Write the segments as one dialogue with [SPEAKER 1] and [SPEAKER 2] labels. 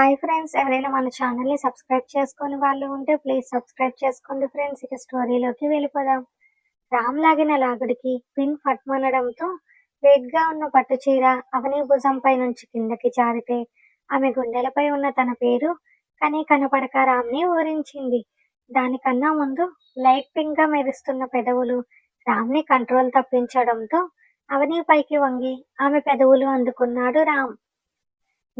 [SPEAKER 1] Hi friends ఎవరైనా మన ఛానల్ని సబ్స్క్రైబ్ చేసుకొని వాళ్ళు ఉంటే ప్లీజ్ సబ్స్క్రైబ్ చేసుకోండి ఫ్రెండ్స్ ఇక స్టోరీలోకి వెళ్ళిపోదాం. రామ్ లాగిన లాగుడికి పిన్ ఫట్మనడంతో వెయిట్గా ఉన్న పట్టు చీర అవని భుజంపై నుంచి కిందకి జారితే ఆమె గుండెలపై ఉన్న తన పేరు కానీ కనపడక రామ్ని ఊరించింది. దానికన్నా ముందు లైట్ పింక్గా మెరుస్తున్న పెదవులు రామ్ని కంట్రోల్ తప్పించడంతో అవని పైకి వంగి ఆమె పెదవులు అందుకున్నాడు రామ్.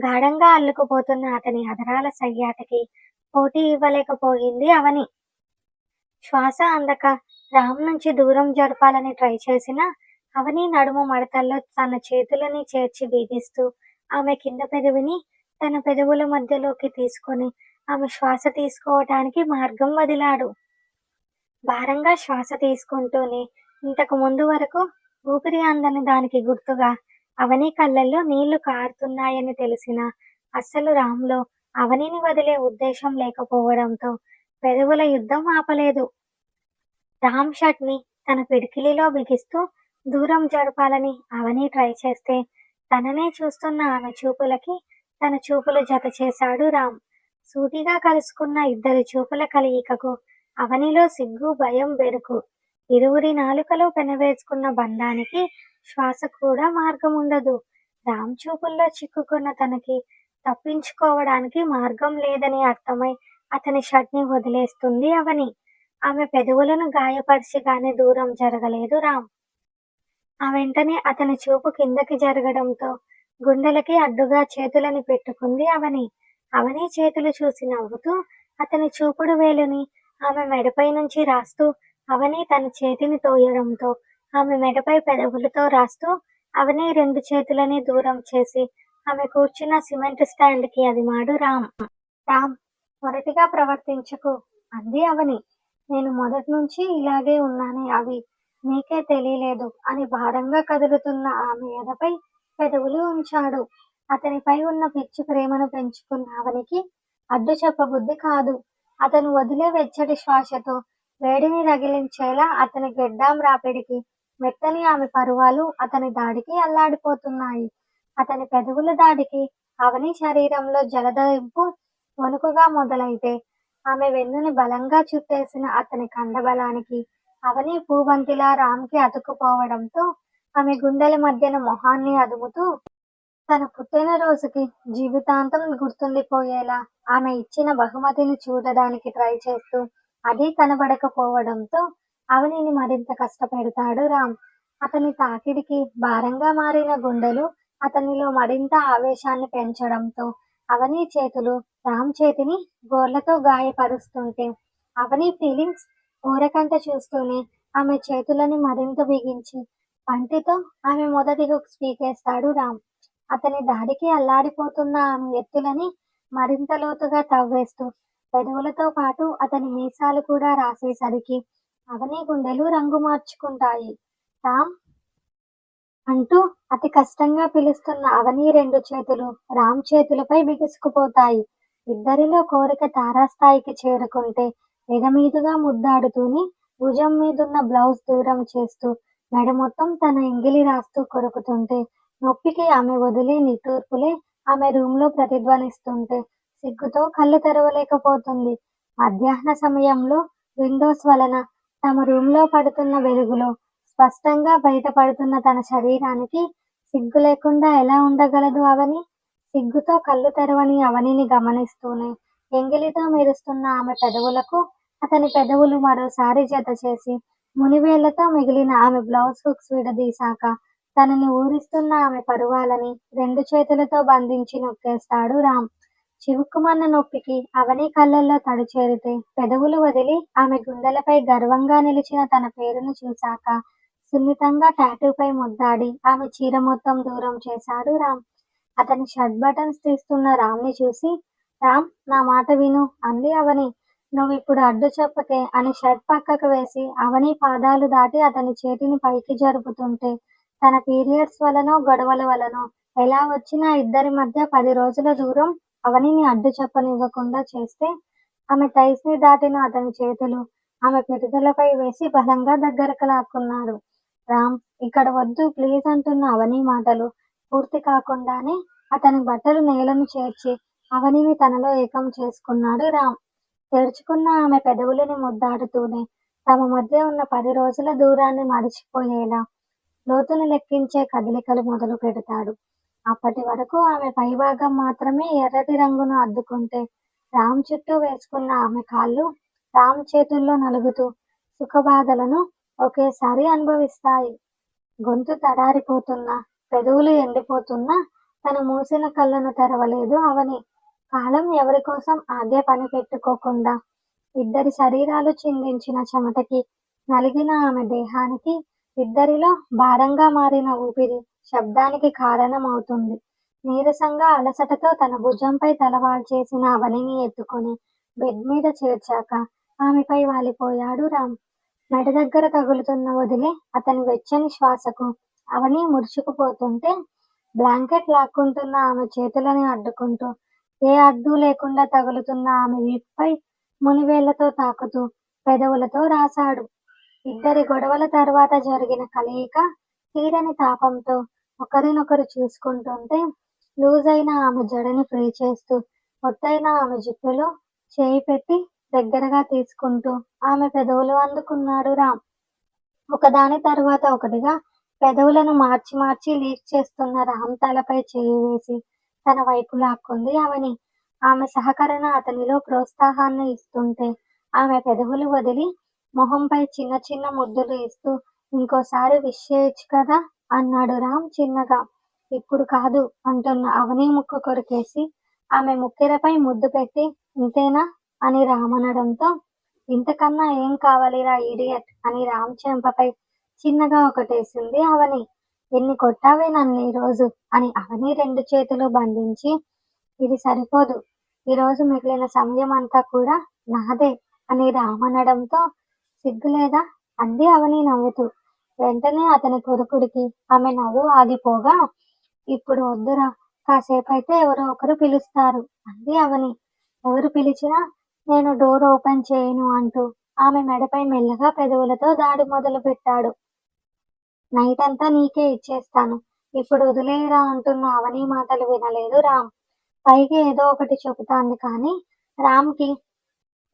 [SPEAKER 1] గాఢంగా అల్లుకుపోతున్న అతని అదరాల సయ్యాటకి పోటీ ఇవ్వలేకపోయింది అవని. శ్వాస అందక రామ్ నుంచి దూరం జరపాలని ట్రై చేసిన అవని నడుము మడతల్లో తన చేతులని చేర్చి బీగిస్తూ ఆమె కింద పెదవిని తన పెదవుల మధ్యలోకి తీసుకొని ఆమె శ్వాస తీసుకోవటానికి మార్గం వదిలాడు. భారంగా శ్వాస తీసుకుంటూనే ఇంతకు ముందు వరకు ఊపిరి అందని దానికి గుర్తుగా అవని కళ్ళల్లో నీళ్ళు కారుతున్నాయని తెలిసిన అస్సలు రాములో అవనిని వదిలే ఉద్దేశం లేకపోవడంతో పెదవుల యుద్ధం ఆపలేదు. రామ్ షర్ట్ని తన పిడికిలిలో బిగిస్తూ దూరం జరపాలని అవని ట్రై చేస్తే తననే చూస్తున్న ఆమె చూపులకి తన చూపులు జత చేశాడు రామ్. సూటిగా కలుసుకున్న ఇద్దరి చూపుల కలయికకు అవనిలో సిగ్గు భయం బెరుకు. ఇరువురి నాలుకలో పెనవేసుకున్న బంధానికి శ్వాస కూడా మార్గం ఉండదు రామ్ చూపుల్లో చిక్కుకున్న తనకి తప్పించుకోవడానికి మార్గం లేదని అర్థమై అతని షర్ట్ని వదిలేస్తుంది అవని. ఆమె పెదవులను గాయపరిచి కానీ దూరం జరగలేదు రామ్. ఆ వెంటనే అతని చూపు కిందకి జరగడంతో గుండెలకి అడ్డుగా చేతులని పెట్టుకుంది అవని. అవని చేతులు చూసి నవ్వుతూ అతని చూపుడు వేలుని ఆమె మెడపై నుంచి రాస్తూ అవని తన చేతిని తోయడంతో ఆమె మెడపై పెదవులతో రాస్తూ అవని రెండు చేతులని దూరం చేసి ఆమె కూర్చున్న సిమెంట్ స్టాండ్కి అది మాడు రామ్. రామ్ మొదటిగా ప్రవర్తించకు అంది అవని. నేను మొదటి నుంచి ఇలాగే ఉన్నానే అవి. నీకే తెలియలేదు అని భారంగా కదులుతున్న ఆమె ఎదపై పెదవులు ఉంచాడు. అతనిపై ఉన్న పిచ్చి ప్రేమను పెంచుకున్న అవనికి అడ్డు చెప్పబుద్ధి కాదు. అతను వదిలే వెచ్చటి శ్వాసతో వేడిని రగిలించేలా అతని గెడ్డాం రాపిడికి మెత్తని ఆమె పరువాలు అతని దాడికి అల్లాడిపోతున్నాయి. అతని పెదవుల దాడికి అవని శరీరంలో జలదరింపు వణుకుగా మొదలైతే ఆమె వెన్నుని బలంగా చుట్టేసిన అతని కండబలానికి అవని పూవంతిలా రామ్కి అతుక్కుపోవడంతో ఆమె గుండెల మధ్యన మొహాన్ని అదుముతూ తన పుట్టినరోజుకి జీవితాంతం గుర్తుండిపోయేలా ఆమె ఇచ్చిన బహుమతిని చూడడానికి ట్రై చేస్తూ అది కనబడకపోవడంతో అవనిని మరింత కష్టపెడతాడు రామ్. అతని తాకిడికి భారంగా మారిన గుండెలు అతనిలో మరింత ఆవేశాన్ని పెంచడంతో అవని చేతులు రామ్ చేతిని గోర్లతో గాయపరుస్తుంటే అవని ఫీలింగ్స్ ఊరకంట చూస్తూనే ఆమె చేతులని మరింత బిగించి పంటితో ఆమె మొదటి హుక్ స్పీకేస్తాడు రామ్. అతని దాడికి అల్లాడిపోతున్న ఆమె ఎత్తులని మరింత లోతుగా తవ్వేస్తూ పెదవులతో పాటు అతని మీసాలు కూడా రాసేసరికి అవని గుండెలు రంగు మార్చుకుంటాయి. రామ్ అంటూ అతి కష్టంగా పిలుస్తున్న అవని రెండు చేతులు రామ్ చేతులపై బిగుసుకుపోతాయి. ఇద్దరిలో కోరిక తారాస్థాయికి చేరుకుంటే ఎదమీదుగా ముద్దాడుతూనే భుజం మీదున్న బ్లౌజ్ దూరం చేస్తూ మెడ మొత్తం తన ఎంగిలి రాస్తూ కొరుకుతుంటే నొప్పికి ఆమె వదిలే నిట్టూర్పులే ఆమె రూమ్లో ప్రతిధ్వనిస్తుంటే సిగ్గుతో కళ్ళు తెరవలేకపోతుంది. మధ్యాహ్న సమయంలో విండోస్ వలన తమ రూమ్లో పడుతున్న వెలుగులో స్పష్టంగా బయటపడుతున్న తన శరీరానికి సిగ్గు లేకుండా ఎలా ఉండగలదు అవని సిగ్గుతో కళ్ళు తెరవని అవనిని గమనిస్తూనే ఎంగిలితో మెరుస్తున్న ఆమె పెదవులకు అతని పెదవులు మరోసారి జత చేసి మునివేళ్ళతో మిగిలిన ఆమె బ్లౌజ్ హుక్స్ విడదీశాక తనని ఊరిస్తున్న ఆమె పరువాలని రెండు చేతులతో బంధించి నొక్కేస్తాడు రామ్. చివుక్కుమన్న నొప్పికి అవని కళ్ళల్లో తడి చేరితే పెదవులు వదిలి ఆమె గుండెలపై గర్వంగా నిలిచిన తన పేరును చూశాక సున్నితంగా టాటూపై ముద్దాడి ఆమె చీర మొత్తం దూరం చేశాడు రామ్. అతని షర్ట్ బటన్స్ తీస్తున్న రామ్ని చూసి రామ్ నా మాట విను అంది అవని. నువ్వు ఇప్పుడు అడ్డు చెప్పకే అని షర్ట్ పక్కకు వేసి అవని పాదాలు దాటి అతని చేతిని పైకి జరుపుతుంటే తన పీరియడ్స్ వలనో గొడవల వలనో ఎలా వచ్చినా ఇద్దరి మధ్య పది రోజుల దూరం అవనిని అడ్డు చెప్పనివ్వకుండా చేస్తే ఆమె థైస్ని దాటిన అతని చేతులు ఆమె పెరుదలపై వేసి బలంగా దగ్గరకు లాక్కున్నాడు. రామ్ ఇక్కడ వద్దు ప్లీజ్ అంటున్న అవని మాటలు పూర్తి కాకుండానే అతని బట్టలు నేలను చేర్చి అవనిని తనలో ఏకం చేసుకున్నాడు రామ్. తెరుచుకున్న ఆమె పెదవులని ముద్దాడుతూనే తమ మధ్య ఉన్న పది రోజుల దూరాన్ని మరిచిపోయేలా లోతును లెక్కించే కదలికలు మొదలు పెడతాడు అప్పటి వరకు ఆమె పైభాగం మాత్రమే ఎర్రటి రంగును అద్దుకుంటే రామ్ చుట్టూ వేసుకున్న ఆమె కాళ్ళు రామ్ చేతుల్లో నలుగుతూ సుఖబాధలను ఒకేసారి అనుభవిస్తాయి. గొంతు తడారిపోతున్నా పెదవులు ఎండిపోతున్నా తను మూసిన కళ్ళను తెరవలేదు అవని. కాలం ఎవరి కోసం ఆగే పని పెట్టుకోకుండా ఇద్దరి శరీరాలు చిందించిన చెమటకి నలిగిన ఆమె దేహానికి ఇద్దరిలో భారంగా మారిన ఊపిరి శబ్దానికి కారణమవుతుంది. నీరసంగా అలసటతో తన భుజంపై తలవాల్చేసిన అవనిని ఎత్తుకొని బెడ్ మీద చేర్చాక ఆమెపై వాలిపోయాడు రామ్. మెడ దగ్గర తగులుతున్న వదిలే అతని వెచ్చని శ్వాసకు అవని ముడుచుకుపోతుంటే బ్లాంకెట్ లాక్కుంటున్న ఆమె చేతులని అడ్డుకుంటూ ఏ అడ్డు లేకుండా తగులుతున్న ఆమె వీపుపై మునివేళ్ళతో తాకుతూ పెదవులతో రాశాడు. ఇద్దరి గొడవల తర్వాత జరిగిన కలయిక తీరని తాపంతో ఒకరినొకరు చూసుకుంటుంటే లూజ్ అయిన ఆమె జడని ఫ్రీ చేస్తూ ఒత్తైన ఆమె జుట్టులో చేయి పెట్టి దగ్గరగా తీసుకుంటూ ఆమె పెదవులు అందుకున్నాడు రామ్ ఒకదాని తర్వాత ఒకటిగా పెదవులను మార్చి మార్చి లీక్ చేస్తున్న రామ్ తలపై చేయి వేసి తన వైపు లాక్కుంది ఆమెని. ఆమె సహకరణ అతనిలో ప్రోత్సాహాన్ని ఇస్తుంటే ఆమె పెదవులు వదిలి మొహంపై చిన్న చిన్న ముద్దులు ఇస్తూ ఇంకోసారి విష్ చేయొచ్చు కదా? అన్నాడు రామ్ చిన్నగా. ఇప్పుడు కాదు అంటున్న అవని ముక్కు కొరికేసి ఆమె ముక్కెరపై ముద్దు పెట్టి ఇంతేనా? అని రామ్ అనడంతో ఇంతకన్నా ఏం కావాలిరా ఇడియట్ అని రామ్ చెంపపై చిన్నగా ఒకటేసింది అవని. ఎన్ని కొట్టావే నన్ను ఈ రోజు అని అవని రెండు చేతులు బంధించి ఇది సరిపోదు. ఈ రోజు మిగిలిన సమయం అంతా కూడా నాదే అని రామనడంతో సిగ్గులేదా? అంది అవని నవ్వుతూ. వెంటనే అతని కొరుకుడికి ఆమె నవ్వు ఆగిపోగా ఇప్పుడు వద్దురా కాసేపు అయితే ఎవరో ఒకరు పిలుస్తారు అంది అవని. ఎవరు పిలిచినా నేను డోర్ ఓపెన్ చేయను అంటూ ఆమె మెడపై మెల్లగా పెదవులతో దాడి మొదలు పెట్టాడు నైట్ అంతా నీకే ఇచ్చేస్తాను. ఇప్పుడు వదిలేరా అంటున్న అవని మాటలు వినలేదు రామ్. పైకి ఏదో ఒకటి చెబుతాంది కానీ రామ్కి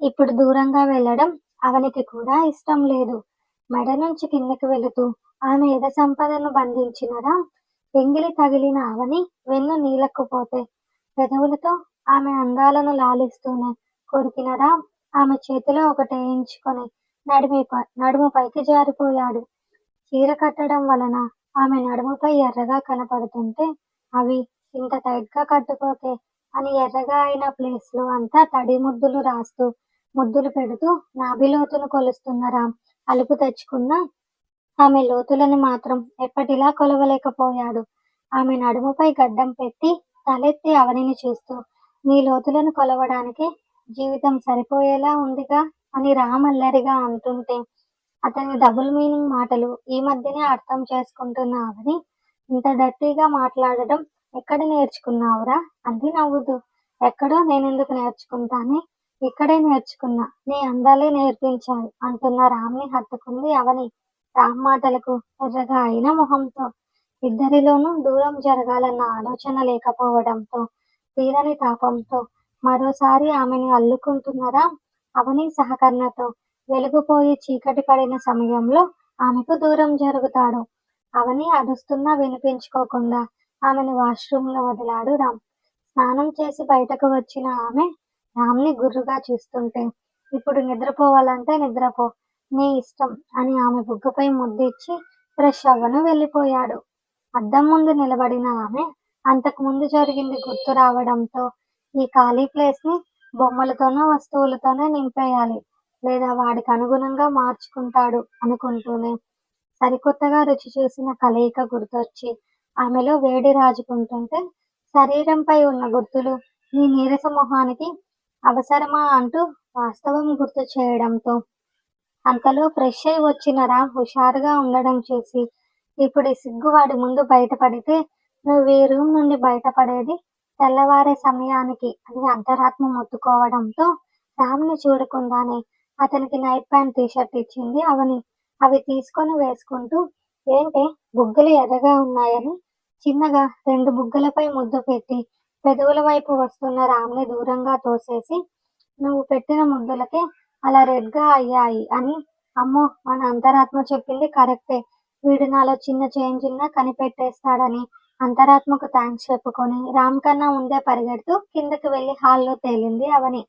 [SPEAKER 1] ఇప్పుడు దూరంగా వెళ్ళడం అవనికి కూడా ఇష్టం లేదు. మెడ నుంచి కిందకి వెళుతూ ఆమె ఎద సంపదను బంధించినరా ఎంగిలి తగిలిన అవని వెన్ను నీలక్కుపోతే పెదవులతో ఆమె అందాలను లాలిస్తూనే కొరికినరా ఆమె చేతిలో ఒకటి వేయించుకొని నడిమి నడుము పైకి జారిపోయాడు. చీర కట్టడం వలన ఆమె నడుముపై ఎర్రగా కనపడుతుంటే అవి ఇంత టైట్గా కట్టుకోతే అని ఎర్రగా అయిన ప్లేస్లో అంతా తడి ముద్దులు రాస్తూ ముద్దులు పెడుతూ నాభిలోతును కొలుస్తున్నరా? అలుపు తెచ్చుకున్న ఆమె లోతులను మాత్రం ఎప్పటిలా కొలవలేకపోయాడు. ఆమె నడుముపై గడ్డం పెట్టి తలెత్తి అవనిని చూస్తూ నీ లోతులను కొలవడానికి జీవితం సరిపోయేలా ఉందిగా అని రామల్లరిగా అంటుంటే అతని డబుల్ మీనింగ్ మాటలు ఈ మధ్యనే అర్థం చేసుకుంటున్న అవని ఇంత డర్టీగా మాట్లాడడం ఎక్కడ నేర్చుకున్నావురా? అంది నవ్వుతూ ఎక్కడో నేనెందుకు నేర్చుకుంటానే? ఇక్కడే నేర్చుకున్నా. నీ అందాలే నేర్పించాయి అంటున్న రామ్ని హత్తుకుంది అవని. రామ్ మాటలకు ఎర్రగా అయిన మొహంతో. ఇద్దరిలోనూ దూరం జరగాలన్న ఆలోచన లేకపోవడంతో తీరని తాపంతో మరోసారి ఆమెను అల్లుకుంటున్నరా అవని సహకరణతో వెలుగుపోయి చీకటి పడిన సమయంలో ఆమెకు దూరం జరుగుతాడు. అవని అరుస్తున్నా వినిపించుకోకుండా ఆమెను వాష్రూమ్లో వదిలాడు రామ్. స్నానం చేసి బయటకు వచ్చిన ఆమె రామ్ని గుర్రుగా చూస్తుంటే ఇప్పుడు నిద్రపోవాలంటే నిద్రపో నీ ఇష్టం అని ఆమె బుగ్గపై ముద్దిచ్చి ఫ్రెష్ అవ్వను వెళ్ళిపోయాడు. అద్దం ముందు నిలబడిన ఆమె అంతకు ముందు జరిగింది గుర్తు రావడంతో ఈ ఖాళీ ప్లేస్ని బొమ్మలతోనో వస్తువులతోనే నింపేయాలి లేదా వాడికి అనుగుణంగా మార్చుకుంటాడు అనుకుంటూనే సరికొత్తగా రుచి చూసిన కలయిక గుర్తొచ్చి ఆమెలో వేడి రాజుకుంటుంటే శరీరంపై ఉన్న గుర్తులు నీ నీరస మొహానికి అవసరమా అంటూ వాస్తవం గుర్తు చేయడంతో అంతలో ఫ్రెష్ అయి వచ్చిన రామ్ హుషారుగా ఉండడం చూసి ఇప్పుడు సిగ్గు వాడి ముందు బయటపడితే నువ్వు ఈ రూమ్ నుండి బయటపడేది తెల్లవారే సమయానికి అని అంతరాత్మ మొత్తుకోవడంతో రామ్ని చూడకుండానే అతనికి నైట్ ప్యాంట్ టీషర్ట్ ఇచ్చింది అవని. అవి తీసుకొని వేసుకుంటూ ఏంటే బుగ్గలు ఎర్రగా ఉన్నాయని? చిన్నగా రెండు బుగ్గలపై ముద్దు పెట్టి పెదవుల వైపు వస్తున్న రామ్ని దూరంగా తోసేసి నువ్వు పెట్టిన ముద్దులకే అలా రెడ్గా అయ్యాయి అని అమ్మో మన అంతరాత్మ చెప్పింది కరెక్టే. వీడు నాలో చిన్న చేంజ్ ఉన్నా కనిపెట్టేస్తాడని అంతరాత్మకు థ్యాంక్స్ చెప్పుకొని రామ్ కన్నా ముందే పరిగెడుతూ కిందకి వెళ్ళి హాల్లో తేలింది అవని.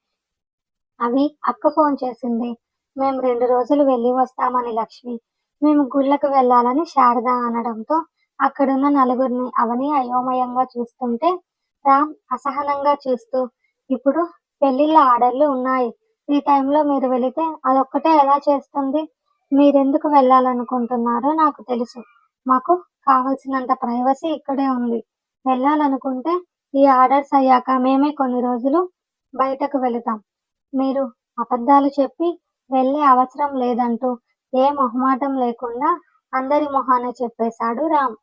[SPEAKER 1] అవి అక్క ఫోన్ చేసింది. మేము రెండు రోజులు వెళ్ళి వస్తామని లక్ష్మి. మేము గుళ్ళకు వెళ్ళాలని శారద అనడంతో అక్కడున్న నలుగురిని అవని అయోమయంగా చూస్తుంటే రామ్ అసహనంగా చూస్తూ ఇప్పుడు పెళ్ళిళ్ళ ఆర్డర్లు ఉన్నాయి. ఈ టైంలో మీరు వెళితే అదొక్కటే ఎలా చేస్తుంది? మీరెందుకు వెళ్ళాలనుకుంటున్నారో నాకు తెలుసు. మాకు కావలసినంత ప్రైవసీ ఇక్కడే ఉంది. వెళ్ళాలనుకుంటే ఈ ఆర్డర్స్ అయ్యాక మేమే కొన్ని రోజులు బయటకు వెళతాం. మీరు అబద్ధాలు చెప్పి వెళ్ళే అవసరం లేదంటూ ఏ మొహమాటం లేకుండా అందరి మొహాన చెప్పేశాడు రామ్.